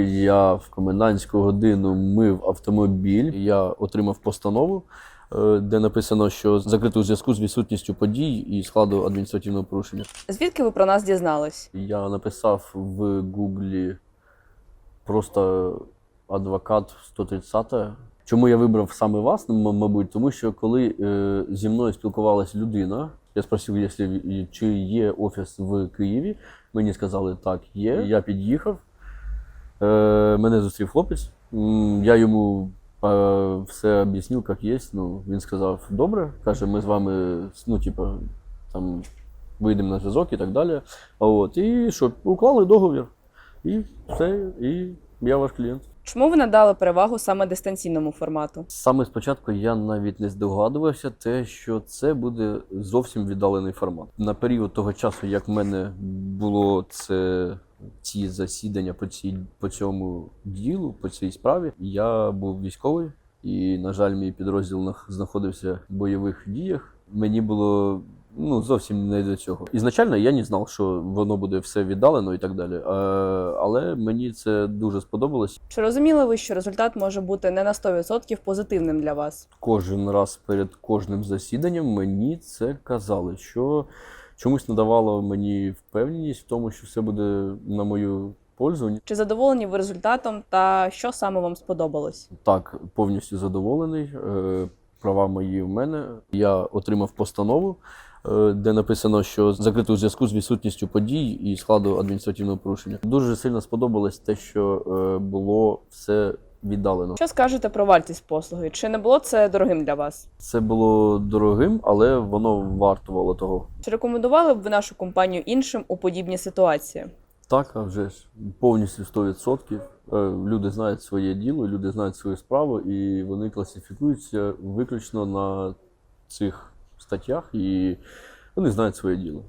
Я в комендантську годину мив автомобіль. Я отримав постанову, е, де написано, що закрито у зв'язку з відсутністю подій і складу адміністративного порушення. Звідки ви про нас дізнались? Я написав в Гуглі просто адвокат 130. Чому я вибрав саме вас, мабуть, тому що коли е, зі мною спілкувалась людина, я спросив, якщо, чи є офіс в Києві. Мені сказали, так, є. Я під'їхав. Е, мене зустрів хлопець. Я йому е, все об'яснив, як є. Ну, він сказав, добре, каже, ми з вами, ну, типу, там вийдемо на зв'язок і так далі. А От, і що, уклали договір. І все, і я ваш клієнт. Чому ви надали перевагу саме дистанційному формату? Саме спочатку я навіть не здогадувався, те, що це буде зовсім віддалений формат. На період того часу, як в мене було це. Ці засідання по цій по цьому ділу, по цій справі, я був військовий, і, на жаль, мій підрозділ знаходився в бойових діях. Мені було ну зовсім не до цього. Ізначально я не знав, що воно буде все віддалено і так далі. Е, але мені це дуже сподобалось. Чи розуміли ви, що результат може бути не на 100% позитивним для вас? кожен раз перед кожним засіданням мені це казали, що чомусь надавало мені впевненість в тому, що все буде на мою пользу. Чи задоволені ви результатом та що саме вам сподобалось? Так, повністю задоволений. Е, Права мої в мене. Я отримав постанову, е, де написано, що закрито у зв'язку з відсутністю подій і складу адміністративного порушення. Дуже сильно сподобалось те, що е, було все віддалено. Що скажете про вартість послуги? Чи не було це дорогим для вас? Це було дорогим, але воно вартувало того. Чи рекомендували б ви нашу компанію іншим у подібній ситуації? Так, а вже ж повністю 100%. Е, Люди знають своє діло, люди знають свою справу, і вони класифікуються виключно на цих статтях, і вони знають своє діло.